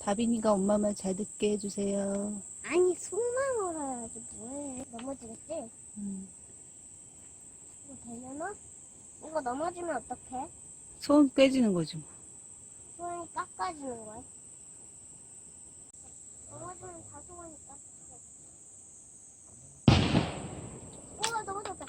다빈이가 엄마 말 잘 듣게 해주세요. 아니 속만 걸어야지 뭐해 넘어지겠지? 음. 이거 되려나? 이거 넘어지면 어떡해? 손 깨지는 거지 뭐. 깎아지는 거야? 넘어지면 다 소원이 깎아져 우와 넘어졌다